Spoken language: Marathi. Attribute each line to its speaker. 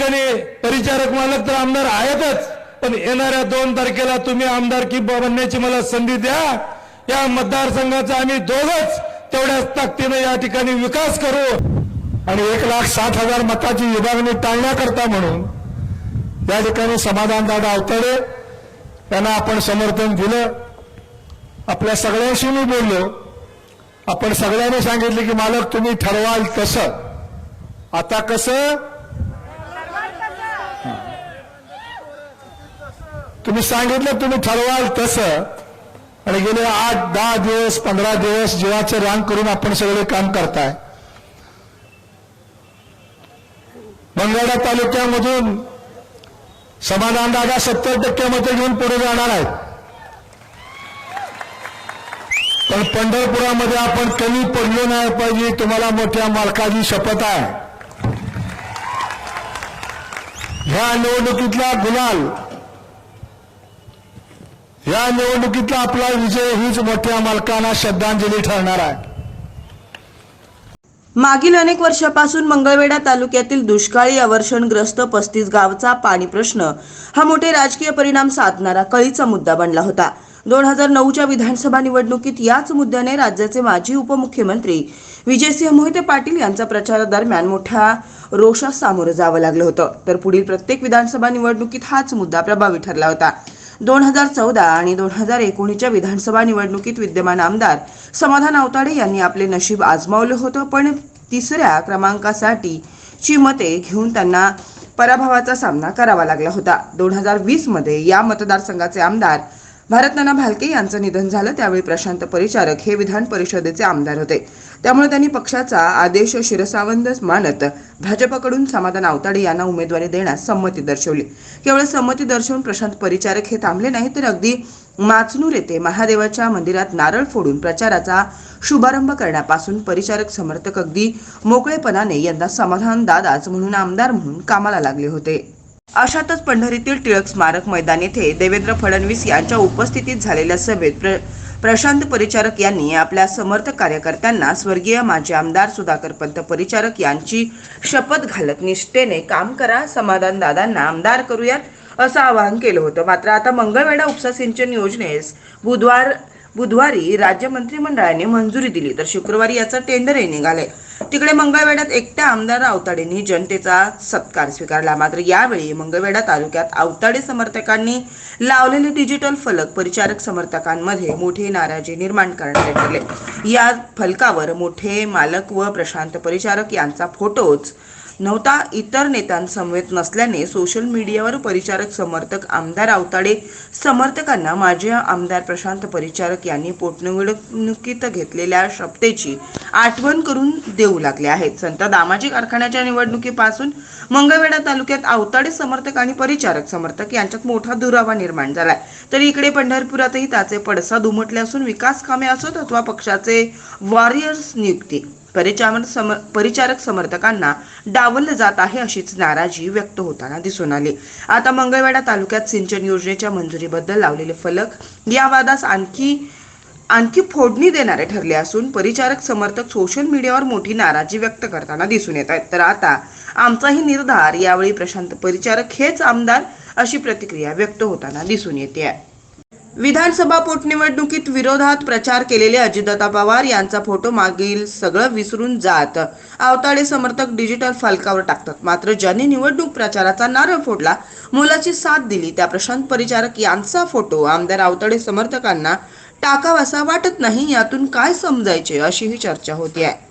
Speaker 1: ठिकाणी परिचारक मालक तर आमदार आहेतच. पण येणाऱ्या दोन तारखेला तुम्ही आमदारकी बनण्याची मला संधी द्या. या मतदारसंघाचा आम्ही दोघच तेवढ्याच ताकदीनं या ठिकाणी विकास करू. आणि एक लाख साठ हजार मताची विभागणी टाळण्याकरता म्हणून या ठिकाणी समाधानदादा अवतडे यांना आपण समर्थन दिलं. आपल्या सगळ्यांशी मी बोललो. आपण सगळ्यांनी सांगितले की मालक तुम्ही ठरवाल तसं. आता कसं? तुम्ही सांगितलं तुम्ही ठरवाल तसं. आणि गेले आठ दहा दिवस पंधरा दिवस जीवाचे रांग करून आपण सगळे काम करताय. मंगळा तालुक्यामधून समाधान दादा सत्तर टक्के मते घेऊन पुढे जाणार आहेत. पण पंढरपुरामध्ये आपण कमी पडलो नाही पाहिजे तुम्हाला मोठ्या मालकाची शपथ आहे. ह्या निवडणुकीतला गुलाल या निवडणुकीतला आपला विजय हीच मोठ्या मालकांना श्रद्धांजली ठरणार आहे.
Speaker 2: मागील अनेक वर्षापासून मंगळवेढा तालुक्यातील दुष्काळी अवर्षणग्रस्त पस्तीस गावचा पाणी प्रश्न हा मोठे राजकीय परिणाम साधणारा कळीचा मुद्दा बनला होता. दोन हजार नऊच्या विधानसभा निवडणुकीत याच मुद्द्याने राज्याचे माजी उपमुख्यमंत्री विजयसिंह मोहिते पाटील यांचा प्रचारादरम्यान मोठ्या रोषास सामोरं जावं लागलं होतं. तर पुढील प्रत्येक विधानसभा निवडणुकीत हाच मुद्दा प्रभावी ठरला होता. दोन हजार चौदा आणि दोन हजार एकोणीसच्या विधानसभा निवडणुकीत विद्यमान आमदार समाधान आवताडे यांनी आपले नशीब आजमावलं होतं पण तिसऱ्या क्रमांकासाठी ची मते घेऊन त्यांना पराभवाचा सामना करावा लागला होता. दोन हजार वीसमध्ये या मतदारसंघाचे आमदार भारतनाना भालके यांचं निधन झालं त्यावेळी प्रशांत परिचारक हे विधान परिषदेचे आमदार होते. त्यामुळे त्यांनी पक्षाचा आदेश शिरसावंद मानत भाजपकडून समाधान आवताडे यांना उमेदवारी देण्यास संमती दर्शवली. केवळ संमती दर्शवून प्रशांत परिचारक हे थांबले नाही तर अगदी माचनूर येथे महादेवाच्या मंदिरात नारळ फोडून प्रचाराचा शुभारंभ करण्यापासून परिचारक समर्थक अगदी मोकळेपणाने यंदा समाधान दादाच म्हणून आमदार म्हणून कामाला लागले होते. अशातच पंढरीतील टिळक स्मारक मैदान येथे देवेंद्र फडणवीस यांच्या उपस्थितीत झालेल्या सभेत प्र प्रशांत परिचारक यांनी आपल्या समर्थ कार्यकर्त्यांना स्वर्गीय माजी आमदार सुधाकर पंत परिचारक यांची शपथ घालत निष्ठेने काम करा समाधान दादांना आमदार करूयात असं आवाहन केलं होतं. मात्र आता मंगळवेढा उपसा सिंचन योजनेस बुधवार बुधवारी राज्य मंत्रिमंडळाने मंजुरी दिली तर शुक्रवारी याचं टेंडरही निघाले तिकडे मंगळवेढ्यात एकट्या आमदार आवताडेंनी जनतेचा सत्कार स्वीकारला. मात्र यावेळी मंगळवेढा तालुक्यात आवताडे समर्थकांनी लावलेले डिजिटल फलक परिचारक समर्थकांमध्ये मोठी नाराजी निर्माण करणारे ठरले या फलकावर मोठे मालक व प्रशांत परिचारक यांचा फोटोच नव्हता. इतर नेत्यांसमवेत नसल्याने सोशल मीडियावर परिचारक समर्थक आमदार आवताडे समर्थकांना माजी आमदार प्रशांत परिचारक यांनी पोटनिवडणुकीत घेतलेल्या शपथेची आठवण करून देऊ लागले आहेत. संत दामाजी कारखान्याच्या निवडणुकीपासून मंगळवेढा तालुक्यात आवताडे समर्थक आणि परिचारक समर्थक यांच्यात मोठा दुरावा निर्माण झालाय. तर इकडे पंढरपुरातही त्याचे पडसाद उमटले असून विकास कामे असोत अथवा पक्षाचे वॉरियर्स नियुक्ती. परिचार सम परिचारक समर्थकांना डावललं जात आहे अशीच नाराजी व्यक्त होताना दिसून आली. आता मंगळवेढा तालुक्यात सिंचन योजनेच्या मंजुरीबद्दल लावलेले फलक या वादास आणखी आणखी फोडणी देणारे ठरले असून परिचारक समर्थक सोशल मीडियावर मोठी नाराजी व्यक्त करताना दिसून येत आहेत. तर आता आमचाही निर्धार यावेळी प्रशांत परिचारक हेच आमदार अशी प्रतिक्रिया व्यक्त होताना दिसून येते आहे. विधानसभा पोटनिवडणुकीत विरोधात प्रचार केलेले अजितदादा पवार यांचा फोटो मागील सगळं विसरून जात. आवताडे समर्थक डिजिटल फलकावर टाकतात. मात्र ज्यांनी निवडणूक प्रचाराचा नारळ फोडला मुलाची साथ दिली त्या प्रशांत परिचारक यांचा फोटो आमदार आवताडे समर्थकांना टाकावासा वाटत नाही यातून काय समजायचे अशीही चर्चा होती आहे